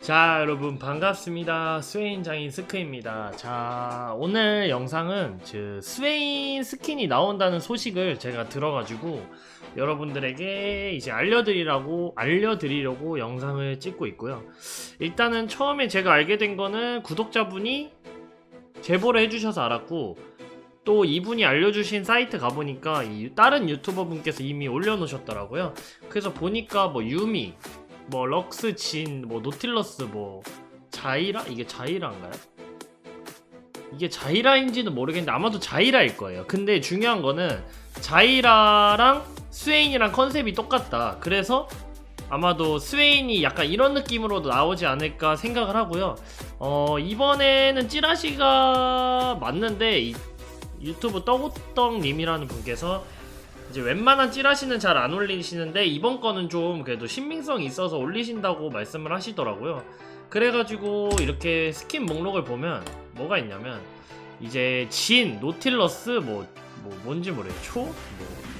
자 여러분 반갑습니다. 스웨인 장인 스크입니다. 자 오늘 영상은 그 스웨인 스킨이 나온다는 소식을 제가 들어가지고 여러분들에게 이제 알려드리라고 알려드리려고 영상을 찍고 있고요. 일단은 처음에 제가 알게 된 거는 구독자분이 제보를 해주셔서 알았고 또 이분이 알려주신 사이트 가보니까 이 다른 유튜버 분께서 이미 올려놓으셨더라고요. 그래서 보니까 뭐 유미 뭐 럭스 진, 뭐 노틸러스, 뭐 자이라 이게 자이라인가요? 이게 자이라인지는 모르겠는데 아마도 자이라일 거예요. 근데 중요한 거는 자이라랑 스웨인이랑 컨셉이 똑같다. 그래서 아마도 스웨인이 약간 이런 느낌으로도 나오지 않을까 생각을 하고요. 어 이번에는 찌라시가 맞는데 이 유튜브 떠구떡님이라는 분께서 이제 웬만한 찌라시는 잘 안 올리시는데 이번 거는 좀 그래도 신빙성이 있어서 올리신다고 말씀을 하시더라고요. 그래가지고 이렇게 스킨 목록을 보면 뭐가 있냐면 이제 진, 노틸러스 뭐, 뭐 뭔지 모르겠어요. 초, 뭐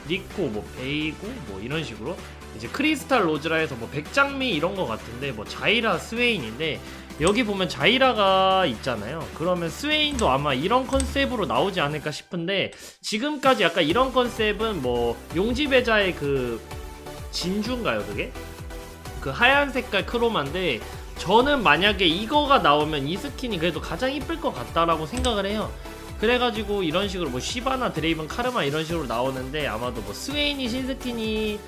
니코, 뭐 베이고 뭐 이런 식으로 이제 크리스탈 로즈라 해서 뭐 백장미 이런 거 같은데 뭐 자이라 스웨인인데 여기 보면 자이라가 있잖아요. 그러면 스웨인도 아마 이런 컨셉으로 나오지 않을까 싶은데 지금까지 약간 이런 컨셉은 뭐 용지배자의 그 진주인가요 그게? 그 하얀 색깔 크로마인데 저는 만약에 이거가 나오면 이 스킨이 그래도 가장 이쁠 것 같다라고 생각을 해요. 그래가지고 이런 식으로 뭐 시바나 드레이븐 카르마 이런 식으로 나오는데 아마도 뭐 스웨인이 신스킨이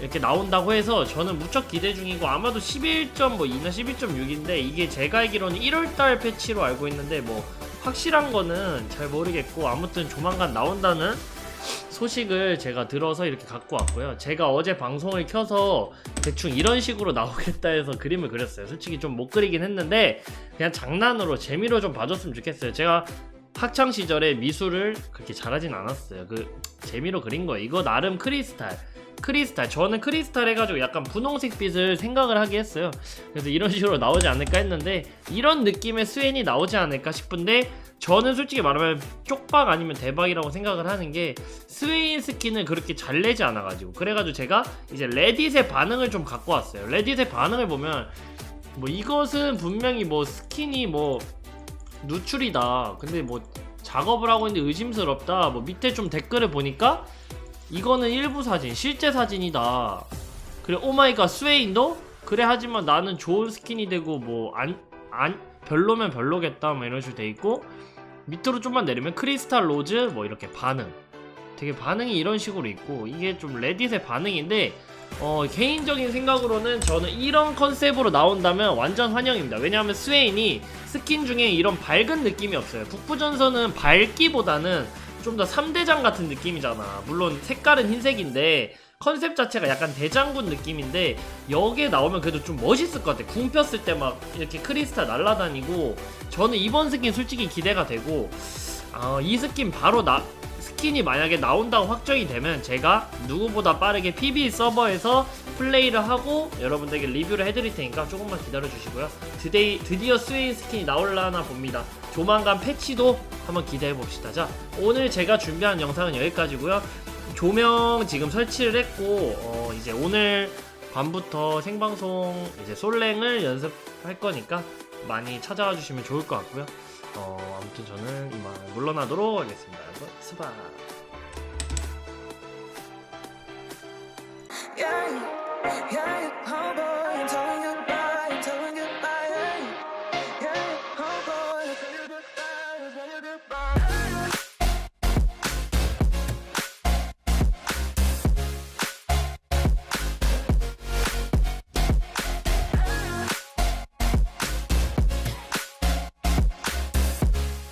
이렇게 나온다고 해서 저는 무척 기대 중이고 아마도 11.2나 11.6인데 이게 제가 알기로는 1월달 패치로 알고 있는데 뭐 확실한 거는 잘 모르겠고 아무튼 조만간 나온다는 소식을 제가 들어서 이렇게 갖고 왔고요. 제가 어제 방송을 켜서 대충 이런 식으로 나오겠다 해서 그림을 그렸어요. 솔직히 좀 못 그리긴 했는데 그냥 장난으로 재미로 좀 봐줬으면 좋겠어요. 제가 학창 시절에 미술을 그렇게 잘하진 않았어요. 그 재미로 그린 거예요. 이거 나름 크리스탈. 크리스탈 저는 크리스탈 해가지고 약간 분홍색 빛을 생각을 하게 했어요 그래서 이런 식으로 나오지 않을까 했는데 이런 느낌의 스웬이 나오지 않을까 싶은데 저는 솔직히 말하면 쪽박 아니면 대박이라고 생각을 하는 게 스웨인 스킨을 그렇게 잘 내지 않아가지고 그래가지고 제가 이제 레딧의 반응을 좀 갖고 왔어요 레딧의 반응을 보면 뭐 이것은 분명히 뭐 스킨이 뭐 누출이다 근데 뭐 작업을 하고 있는데 의심스럽다 뭐 밑에 좀 댓글을 보니까 이거는 일부 사진, 실제 사진이다. 그래, 오마이갓 스웨인도? 그래, 하지만 나는 좋은 스킨이 되고, 뭐, 안, 안, 별로면 별로겠다. 뭐 이런 식으로 돼 있고, 밑으로 좀만 내리면 크리스탈 로즈, 뭐 이렇게 반응. 되게 반응이 이런 식으로 있고, 이게 좀 레딧의 반응인데, 어, 개인적인 생각으로는 저는 이런 컨셉으로 나온다면 완전 환영입니다. 왜냐하면 스웨인이 스킨 중에 이런 밝은 느낌이 없어요. 북부전선은 밝기보다는 좀 더 3대장 같은 느낌이잖아. 물론 색깔은 흰색인데 컨셉 자체가 약간 대장군 느낌인데 여기에 나오면 그래도 좀 멋있을 것 같아. 궁 폈을 때 막 이렇게 크리스탈 날아다니고 저는 이번 스킨 솔직히 기대가 되고 어, 이 스킨 바로 나 스킨이 만약에 나온다고 확정이 되면 제가 누구보다 빠르게 PB 서버에서 플레이를 하고 여러분들에게 리뷰를 해드릴 테니까 조금만 기다려 주시고요. 드데이, 드디어 스웨인 스킨이 나올라나 봅니다. 조만간 패치도 한번 기대해 봅시다. 자, 오늘 제가 준비한 영상은 여기까지고요. 조명 지금 설치를 했고 어, 이제 오늘 밤부터 생방송 이제 솔랭을 연습할 거니까 많이 찾아와 주시면 좋을 것 같고요. 어, 아무튼 저는 이만 물러나도록 하겠습니다. 여러분, 스바.